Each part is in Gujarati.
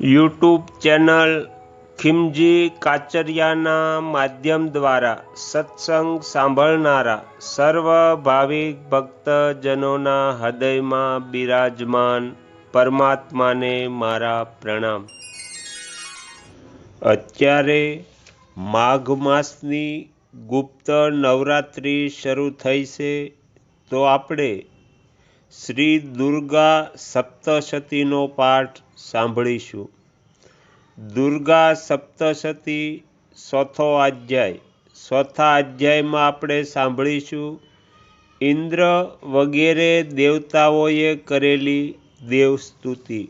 યુટ્યુબ ચેનલ ખિમજી કાચરિયાના માધ્યમ દ્વારા સત્સંગ સાંભળનારા સર્વ ભાવિક ભક્તજનોના હૃદયમાં બિરાજમાન પરમાત્માને મારા પ્રણામ. અત્યારે માઘ માસની ગુપ્ત નવરાત્રિ શરૂ થઈ છે તો આપણે શ્રી દુર્ગા સપ્તશતીનો પાઠ સાંભળીશું. દુર્ગા સપ્તશતી ચોથો અધ્યાય. ચોથા અધ્યાયમાં આપણે સાંભળીશું, ઇન્દ્ર વગેરે દેવતાઓએ કરેલી દેવસ્તુતિ.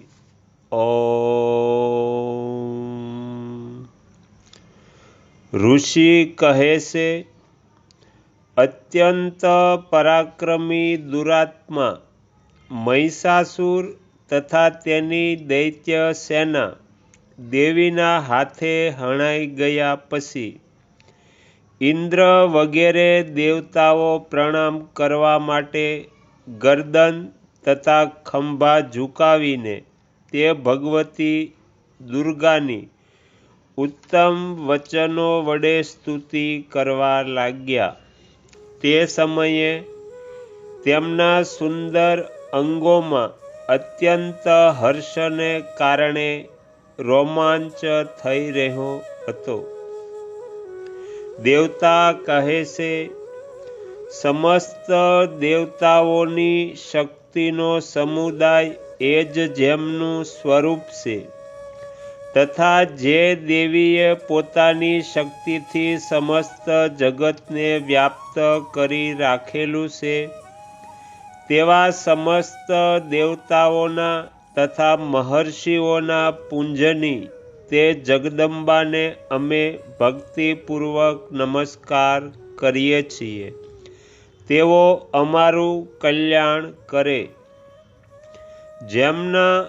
ઓ ઋષિ કહે છે, અત્યંત પરાક્રમી દુરાત્મા, મહિષાસુર તથા તેની દૈત્ય સેના દેવીના હાથે હણાઈ ગયા પછી ઇન્દ્ર વગેરે દેવતાઓ પ્રણામ કરવા માટે ગરદન તથા ખંભા ઝુકાવીને તે ભગવતી દુર્ગાની ઉત્તમ વચનો વડે સ્તુતિ કરવા લાગ્યા. તે સમયે તેમના સુંદર અંગોમાં અત્યંત હર્ષને કારણે રોમાંચ થઈ રહ્યો હતો. દેવતા કહે છે, સમસ્ત દેવતાઓની શક્તિનો સમુદાય એ જ જેમનું સ્વરૂપ છે. તથા જે દેવીએ પોતાની શક્તિથી સમસ્ત જગતને વ્યાપ્ત કરી રાખેલું છે તેવા સમસ્ત દેવતાઓના તથા મહર્ષિઓના પુંજની તે જગદંબાને અમે ભક્તિપૂર્વક નમસ્કાર કરીએ છીએ. તેઓ અમારું કલ્યાણ કરે. જેમના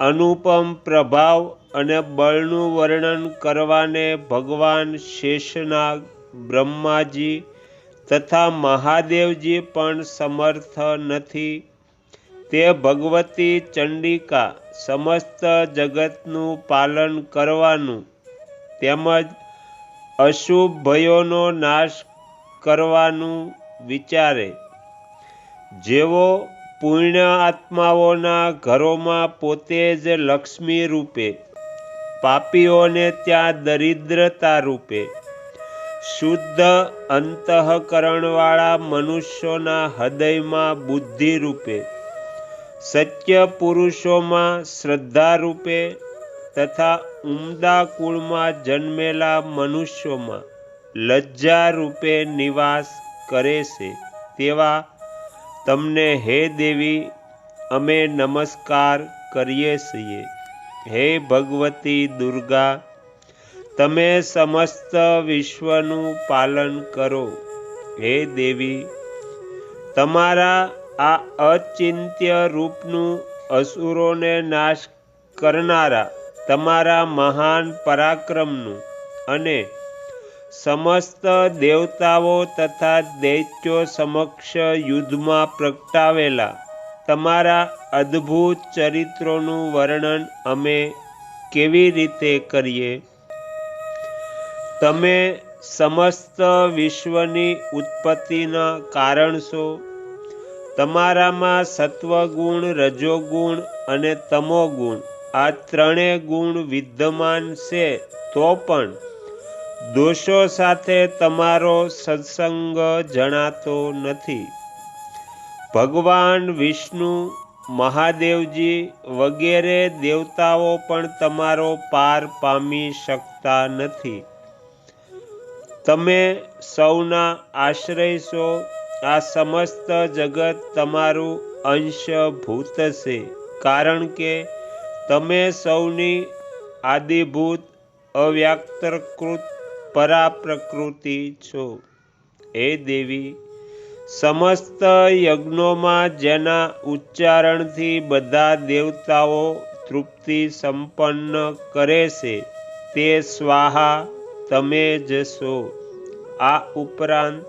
અનુપમ પ્રભાવ અને બળનું વર્ણન કરવાને ભગવાન શેષનાગ બ્રહ્માજી તથા મહાદેવજી પણ સમર્થ નથી. તે ભગવતી ચંડિકા સમસ્ત જગતનું પાલન કરવાનું તેમજ અશુભ ભયોનો નાશ કરવાનું વિચારે. જેવો પુણ્ય આત્માઓના ઘરોમાં પોતે જ લક્ષ્મી રૂપે, પાપીઓને ત્યાં દરિદ્રતા રૂપે શુદ્ધ અંતઃકરણવાળા મનુષ્યોના હૃદયમાં બુદ્ધિ રૂપે, સત્ય પુરુષોમાં શ્રદ્ધા રૂપે તથા ઉમદા કુળમાં જન્મેલા મનુષ્યોમાં લજ્જા રૂપે નિવાસ કરે છે તેવા તમને હે દેવી, અમે નમસ્કાર કરીએ છીએ. હે ભગવતી દુર્ગા તમે સમસ્ત વિશ્વનું પાલન કરો, હે દેવી. તમારા આ અચિંત્ય રૂપનું અસુરોને નાશ કરનારા તમારા મહાન પરાક્રમનું અને સમસ્ત દેવતાઓ તથા દૈત્યો સમક્ષ યુદ્ધમાં પ્રગટાવેલા તમારા અદ્ભુત ચરિત્રોનું વર્ણન અમે કેવી રીતે કરીએ? તમે સમસ્ત વિશ્વની ઉત્પત્તિના કારણ છો તમારામાં સત્વગુણ, રજોગુણ અને તમોગુણ, આ ત્રણેય ગુણ વિદ્યમાન છે, તો પણ દોષો સાથે તમારો સત્સંગ જણાતો નથી. ભગવાન, વિષ્ણુ, મહાદેવજી વગેરે દેવતાઓ પણ તમારો પાર પામી શકતા નથી. તમે સૌના આશ્રય છો આ સમસ્ત જગત તમારું અંશભૂત છે કારણ કે તમે સૌની આદિભૂત, અવ્યાક્તકૃત, પરાપ્રકૃતિ છો. હે દેવી, સમસ્ત યજ્ઞોમાં જેના ઉચ્ચારણથી બધા દેવતાઓ તૃપ્તિ સંપન્ન કરે છે, તે સ્વાહા તમે જશો આ ઉપરાંત,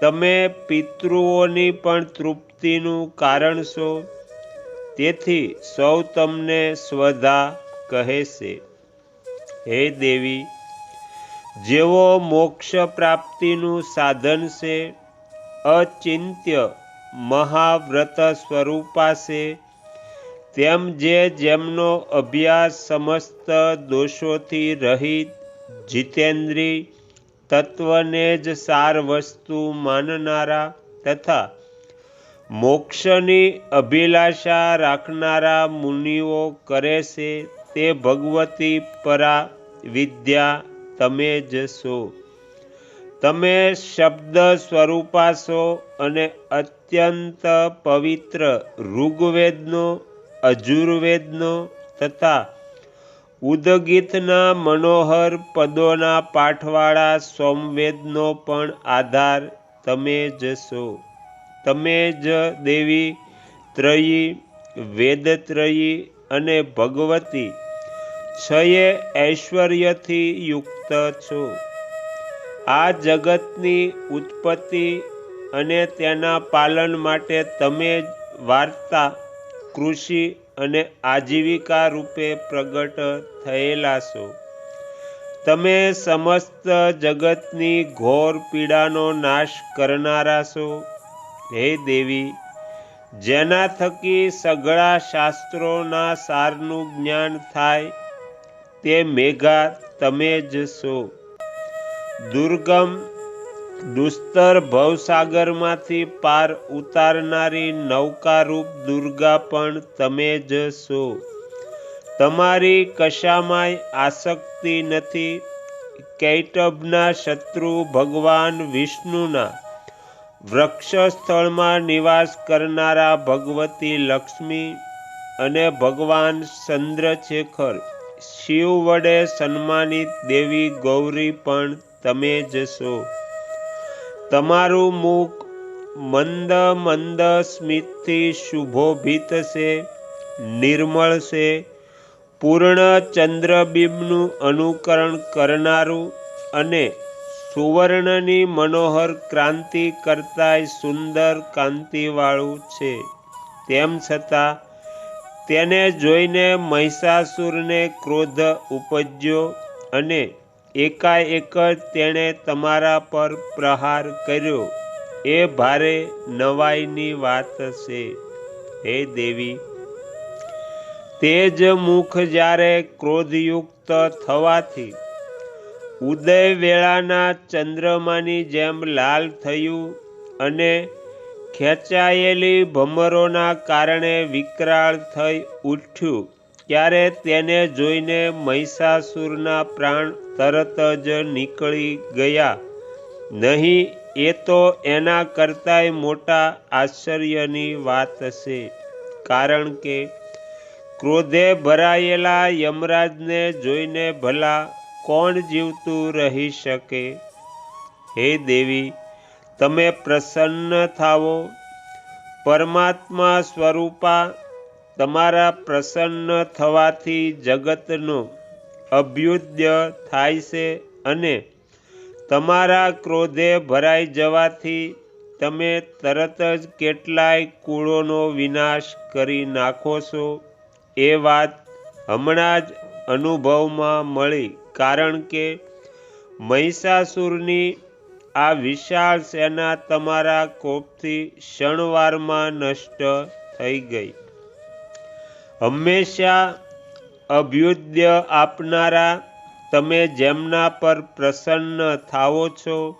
તમે પિતૃઓની પણ તૃપ્તિનું કારણ છો. તેથી સૌ તમને સ્વધા કહે છે. હે દેવી, જેવો મોક્ષ પ્રાપ્તિનું સાધન છે, અચિંત્ય મહાવ્રત સ્વરૂપા છે, તેમ જે જેમનો અભ્યાસ સમસ્ત દોષોથી રહિત જીતેન્દ્રી તત્વને જ સાર વસ્તુ માનનારા તથા મોક્ષની અભિલાષા રાખનારા મુનિઓ કરે છે તે ભગવતી પરા વિદ્યા તમે જ છો. તમે શબ્દ સ્વરૂપા છો અને અત્યંત પવિત્ર ઋગ્વેદનો, અજુર્વેદનો તથા ઉદગીતના મનોહર પદોના પાઠવાળા સોમવેદનો પણ આધાર. તમે જ છો તમે જ દેવી ત્રયી, વેદત્રયી અને ભગવતી. છયે ઐશ્વર્યથી યુક્ત છો. આ જગતની ઉત્પત્તિ અને તેના પાલન માટે તમે જ વાર્તા, કૃષિ અને આજીવિકા રૂપે પ્રગટ થયેલા છો. તમે સમસ્ત જગતની ઘોર પીડાનો નાશ કરનારા છો. હે દેવી, જેના થકી સઘળા શાસ્ત્રોના સારનું જ્ઞાન થાય, તે મેઘા તમે જ છો. દુર્ગમ દુસ્તર ભવસાગરમાંથી પાર ઉતારનારી નૌકારૂપ દુર્ગા પણ તમે જ છો. તમારી કશામાંય આસક્તિ નથી. કૈટબના શત્રુ ભગવાન વિષ્ણુના. વૃક્ષસ્થળમાં નિવાસ કરનારા ભગવતી લક્ષ્મી અને ભગવાન ચંદ્રશેખર. શિવ વડે સન્માનિત દેવી ગૌરી પણ તમે જશો તમારું મુખ મંદ મંદ સ્મિતથી શુભોભિત છે નિર્મળ છે પૂર્ણ ચંદ્રબિંબનું અનુકરણ કરનારું અને સુવર્ણની મનોહર ક્રાંતિ કરતાંય સુંદર કાંતિવાળું છે. તેમ છતાં, તેને જોઈને મહિષાસુરને ક્રોધ ઉપજ્યો અને એકાએક જ તેણે તમારા પર પ્રહાર કર્યો. એ ભારે નવાઈની વાત છે. હે દેવી તે જ મુખ જ્યારે ક્રોધયુક્ત થવાથી ઉદય વેળાના ચંદ્રમાની જેમ લાલ થયું અને ખેંચાયેલી ભમરોના કારણે વિકરાળ થઈ ઉઠ્યું, ત્યારે તેને જોઈને મહિષાસુરના પ્રાણ તરત જ નીકળી ગયા. નહીં, એ તો એના કરતાંય મોટા આશ્ચર્યની વાત છે. કારણ કે ક્રોધે ભરાયેલા યમરાજને જોઈને ભલા કોણ જીવતું રહી શકે? હે દેવી, તમે પ્રસન્ન થાવો પરમાત્મા સ્વરૂપા તમારા પ્રસન્ન થવાથી જગતનો અભ્યુદય થાય છે અને તમારા ક્રોધે ભરાઈ જવાથી તમે તરત જ કેટલાય કુળોનો વિનાશ કરી નાખો છો. એ વાત હમણાં જ અનુભવમાં મળી, કારણ કે મહિષાસુરની આ વિશાળ સેના તમારા કોપથી ક્ષણવારમાં નષ્ટ થઈ ગઈ. હંમેશા અભ્યુદય આપનારા તમે જેમના પર પ્રસન્ન થાઓ છો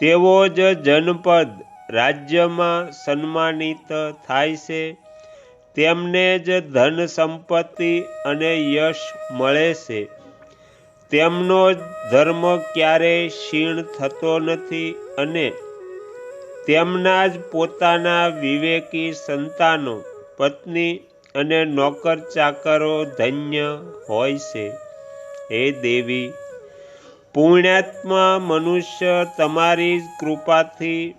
તેવો જ જનપદ રાજ્યમાં સન્માનિત થાય છે. તેમને જ ધન સંપત્તિ અને યશ મળે છે. તેમનો ધર્મ ક્યારેય ક્ષીણ થતો નથી અને તેમના જ પોતાના વિવેકી સંતાનો, પત્ની અને નોકર ચાકરો ધન્ય હોય છે. હે દેવી, પુણ્યાત્મા મનુષ્ય તમારી કૃપાથી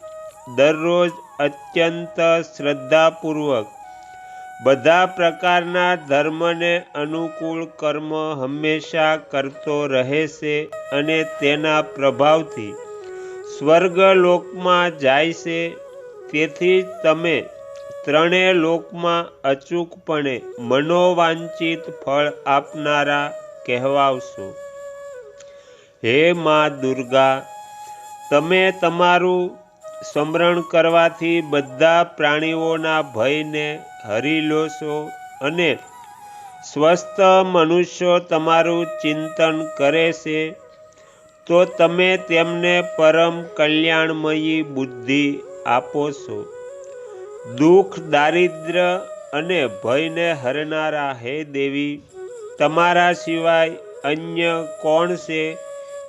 દરરોજ અત્યંત શ્રદ્ધાપૂર્વક બધા પ્રકારના ધર્મને અનુકૂળ કર્મ હંમેશા કરતો રહે છે અને તેના પ્રભાવથી સ્વર્ગલોકમાં જાય છે. તેથી તમે ત્રણેય લોકમાં અચૂકપણે મનોવાંચિત ફળ આપનારા કહેવાવશો. હે મા દુર્ગા, તમે તમારું સ્મરણ કરવાથી બધા પ્રાણીઓના ભયને હરી લો છો અને સ્વસ્થ મનુષ્યો તમારું ચિંતન કરે છે, તો તમે તેમને પરમ કલ્યાણમયી બુદ્ધિ આપો છો. દુઃખ, દારિદ્ર્ય અને ભયને હરનારા હે દેવી. તમારા સિવાય અન્ય કોણ છે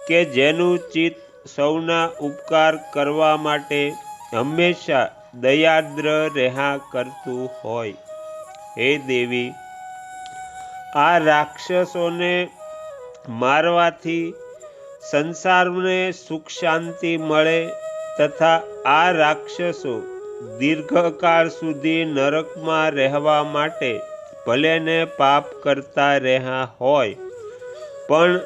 કે જેનું ચિત્ત સૌના ઉપકાર કરવા માટે હંમેશા દયાદ્ર રહ્યા કરતું હોય? હે દેવી, આ રાક્ષસોને મારવાથી સંસારને સુખ શાંતિ મળે તથા આ રાક્ષસો દીર્ઘકાળ સુધી નરકમાં રહેવા માટે ભલેને પાપ કરતા રહ્યા હોય, પણ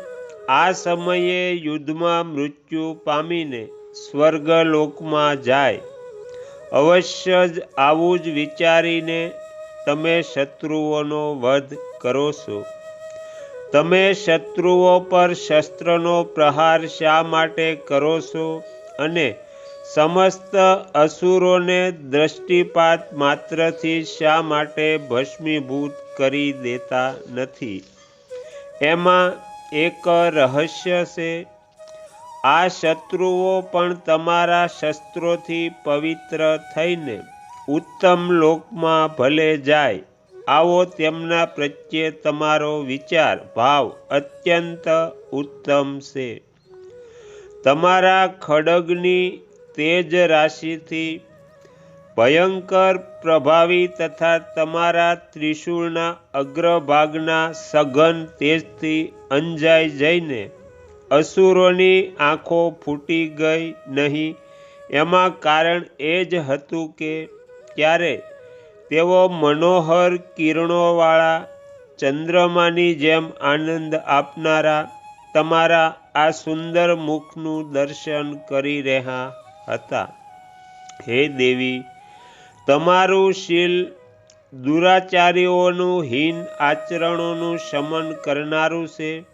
આ સમયે યુદ્ધમાં મૃત્યુ પામીને સ્વર્ગલોકમાં જાય. અવશ્ય જ આવું જ વિચારીને તમે શત્રુઓનો વધ કરો છો. તમે શત્રુઓ પર શસ્ત્રનો પ્રહાર શા માટે કરો છો અને સમસ્ત અસુરોને દ્રષ્ટિપાત માત્રથી શા માટે ભસ્મીભૂત કરી દેતા નથી? એમાં એક રહસ્ય છે. આ શત્રુઓ પણ તમારા શસ્ત્રોથી પવિત્ર થઈને ઉત્તમ લોકમાં ભલે જાય, આવો તેમના પ્રત્યે તમારો વિચાર, ભાવ અત્યંત ઉત્તમ છે. તમારા ખડગની તેજ રાશિથી ભયંકર પ્રભાવી તથા તમારા ત્રિશૂળના અગ્રભાગના સઘન તેજથી અંજાઈ જઈને અસુરોની આંખો ફૂટી ગઈ નહીં. એમાં કારણ એ જ હતું કે ત્યારે તેઓ મનોહર કિરણોવાળા ચંદ્રમાની જેમ આનંદ આપનારા તમારા આ સુંદર મુખનું દર્શન કરી રહ્યા હતા. હે દેવી, તમારું શીલ દુરાચારીઓનું, હીન આચરણોનું શમન કરનારું છે.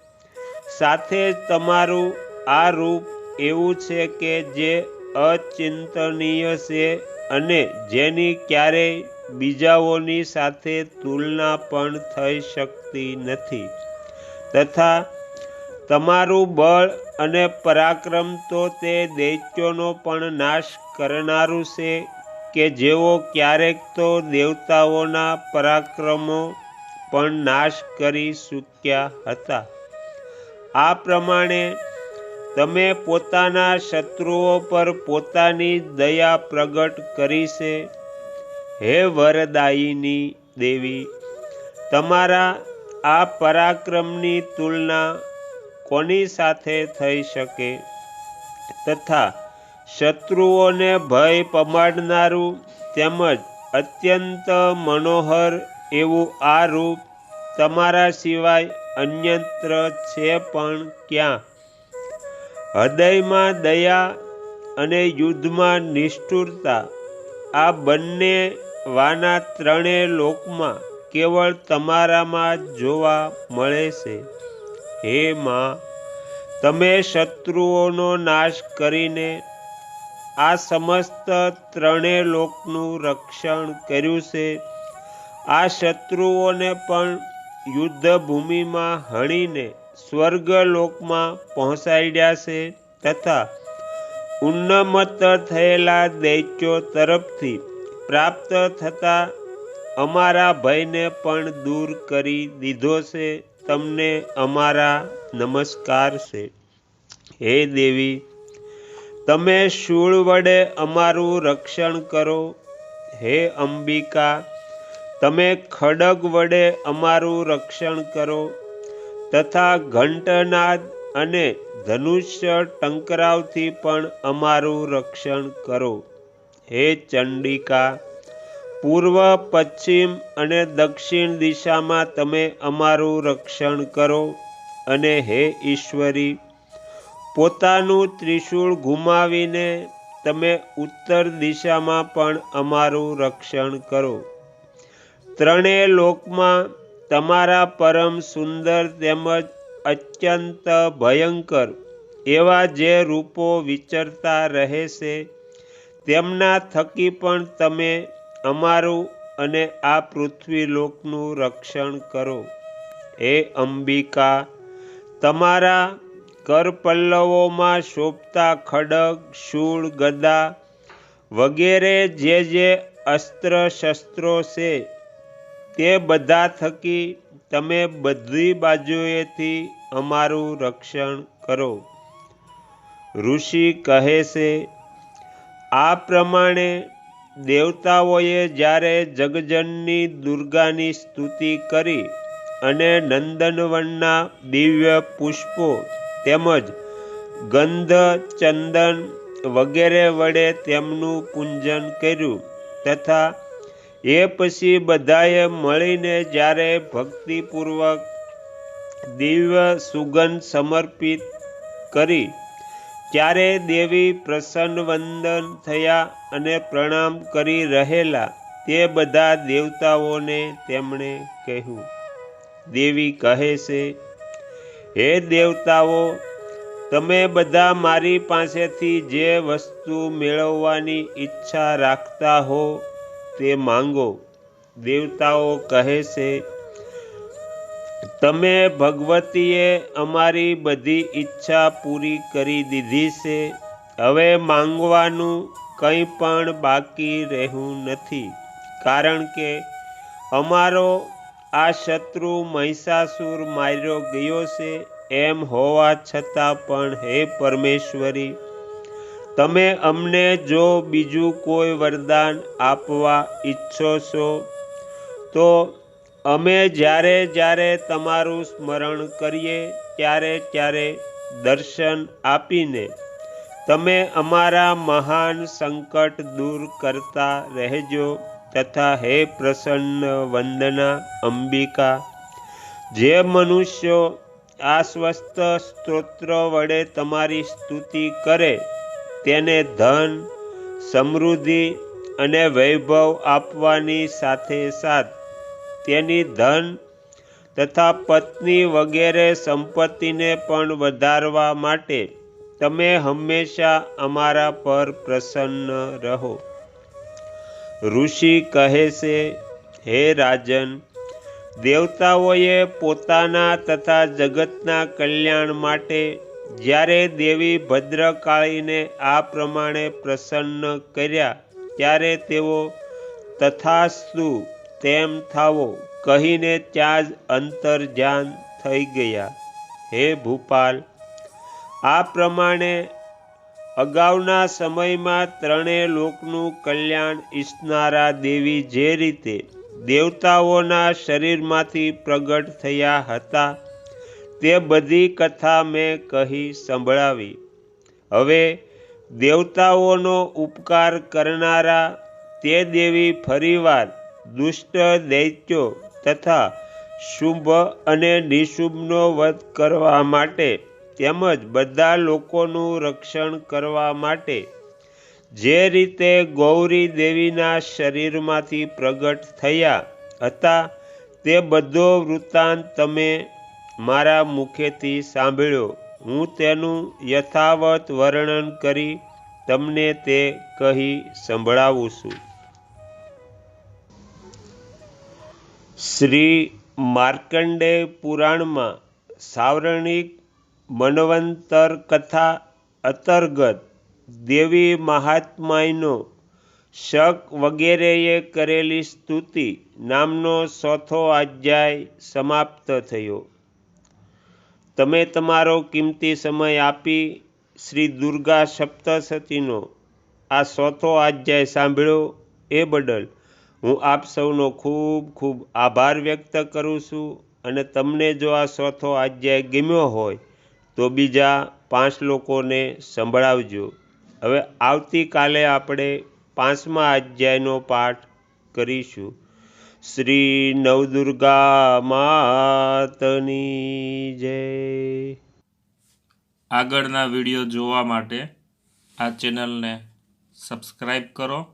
સાથે તમારું આ રૂપ એવું છે કે જે અચિંતનીય છે અને જેની ક્યારેય બીજાઓની સાથે તુલના પણ થઈ શકતી નથી. તથા તમારું બળ અને પરાક્રમ તો તે દૈત્યોનો પણ નાશ કરનારું છે કે જેઓ ક્યારેક તો દેવતાઓના પરાક્રમો પણ નાશ કરી ચૂક્યા હતા. આ પ્રમાણે તમે પોતાના શત્રુઓ પર પોતાની દયા પ્રગટ કરી છે. હે વરદાયીની દેવી, તમારા આ પરાક્રમની તુલના કોની સાથે થઈ શકે? તથા શત્રુઓને ભય પમાડનારું તેમજ અત્યંત મનોહર એવું આ રૂપ તમારા સિવાય અન્યત્ર છે પણ ક્યાં? હૃદયમાં દયા અને યુદ્ધમાં નિષ્ઠુરતા, આ બંને વાના ત્રણેય લોકમાં કેવળ તમારામાં જોવા મળે છે. હે માં તમે શત્રુઓનો નાશ કરીને આ સમસ્ત ત્રણેય લોકનું રક્ષણ કર્યું છે. આ શત્રુઓને પણ યુદ્ધ ભૂમિમાં હણીને સ્વર્ગલોકમાં પહોંચાડ્યા છે તથા ઉન્નમત થયેલા દૈત્યો તરફથી પ્રાપ્ત થતા અમારા ભયને પણ દૂર કરી દીધો છે. તમને અમારા નમસ્કાર છે. હે દેવી, તમે શૂળ વડે અમારું રક્ષણ કરો. હે અંબિકા, તમે ખડગ વડે અમારું રક્ષણ કરો. તથા ઘંટનાદ અને ધનુષ્ય ટંકરાવથી પણ અમારું રક્ષણ કરો. હે ચંડિકા પૂર્વ, પશ્ચિમ અને દક્ષિણ દિશામાં તમે અમારું રક્ષણ કરો અને હે ઈશ્વરી, પોતાનું ત્રિશૂળ ગુમાવીને તમે ઉત્તર દિશામાં પણ અમારું રક્ષણ કરો. ત્રણેય લોકમાં તમારા પરમ સુંદર તેમજ અત્યંત ભયંકર એવા જે રૂપો વિચરતા રહેશે, તેમના થકી પણ તમે અમારું અને આ પૃથ્વી લોકનું રક્ષણ કરો. હે અંબિકા, તમારા કરપલ્લવોમાં શોભતા ખડગ, શૂળ, ગદા વગેરે જે જે અસ્ત્ર, શસ્ત્રો છે, તે બધા થકી તમે બધી બાજુએથી અમારું રક્ષણ કરો. ઋષિ કહે છે, આ પ્રમાણે દેવતાઓએ જ્યારે જગજનની દુર્ગાની સ્તુતિ કરી અને નંદનવનના દિવ્ય પુષ્પો તેમજ ગંધ ચંદન વગેરે વડે તેમનું પૂંજન કર્યું તથા એ પછી બધાએ મળીને જ્યારે ભક્તિપૂર્વક દિવ્ય સુગંધ સમર્પિત કરી ત્યારે દેવી પ્રસન્ન વંદન થયા અને પ્રણામ કરી રહેલા તે બધા દેવતાઓને તેમણે કહ્યું, દેવી કહે છે, હે દેવતાઓ, તમે બધા મારી પાસેથી જે વસ્તુ મેળવવાની ઈચ્છા રાખતા હો તે માંગો. દેવતાઓ કહે છે તમે ભગવતીએ અમારી બધી ઈચ્છા પૂરી કરી દીધી છે. હવે માંગવાનું કંઈ પણ બાકી રહેવું નથી. કારણ કે અમારો આ શત્રુ મહિષાસુર માર્યો ગયો છે એમ હોવા છતાં પણ હે પરમેશ્વરી, તમે અમને જો બીજું કોઈ વરદાન આપવા ઈચ્છો છો, તો અમે જ્યારે જ્યારે તમારું સ્મરણ કરીએ, ત્યારે ત્યારે દર્શન આપીને તમે અમારા મહાન સંકટ દૂર કરતા રહેજો. તથા હે પ્રસન્ન વંદના, અંબિકા. જે મનુષ્યો આ સ્વસ્થ સ્તોત્ર વડે તમારી સ્તુતિ કરે, તેને ધન, સમૃદ્ધિ અને વૈભવ આપવાની સાથે સાથ તેની ધન તથા પત્ની વગેરે સંપત્તિને પણ વધારવા માટે તમે હંમેશા અમારા પર પ્રસન્ન રહો. ઋષિ કહે છે, હે રાજન, દેવતાઓએ પોતાના તથા જગતના કલ્યાણ માટે જ્યારે દેવી ભદ્રકાળીને આ પ્રમાણે પ્રસન્ન કર્યા, ત્યારે તેઓ તથાસ્તુ તેમ થાવો, કહીને ત્યાં જ અંતર્ધ્યાન થઈ ગયા. હે ભૂપાલ, આ પ્રમાણે અગાઉના સમયમાં ત્રણેય લોકનું કલ્યાણ ઈચ્છનારા દેવી જે રીતે દેવતાઓના શરીરમાંથી પ્રગટ થયા હતા, તે બધી કથા મેં કહી સંભળાવી. હવે દેવતાઓનો ઉપકાર કરનારા તે દેવી ફરીવાર દુષ્ટ દૈત્યો તથા શુભ અને નિશુભનો વધ કરવા માટે તેમજ બધા લોકોનું રક્ષણ કરવા માટે જે રીતે ગૌરી દેવીના શરીરમાંથી પ્રગટ થયા હતા તે બધો વૃત્તાંત તમે મારા મુખેથી સાંભળ્યો. હું તેનું યથાવત વર્ણન કરી તમને તે કહી સંભળાવું છું. શ્રી માર્કંડે પુરાણમાં સાવરણિક મનવંતર કથા અંતર્ગત દેવી મહાત્માયનો શક વગેરેએ કરેલી સ્તુતિ નામનો ચોથો અધ્યાય સમાપ્ત થયો. તમે તમારો કિંમતી સમય આપી શ્રી દુર્ગા સપ્તશતીનો આ ચોથો અધ્યાય સાંભળ્યો એ બદલ હું આપ સૌનો ખૂબ ખૂબ આભાર વ્યક્ત કરું છું અને તમને જો આ ચોથો અધ્યાય ગમ્યો હોય તો બીજા પાંચ લોકોને સંભળાવજો. હવે આવતીકાલે આપણે પાંચમા અધ્યાયનો પાઠ કરીશું. શ્રી નવદુર્ગા માતની જય. આગળના વીડિયો જોવા માટે આ ચેનલને સબસ્ક્રાઈબ કરો.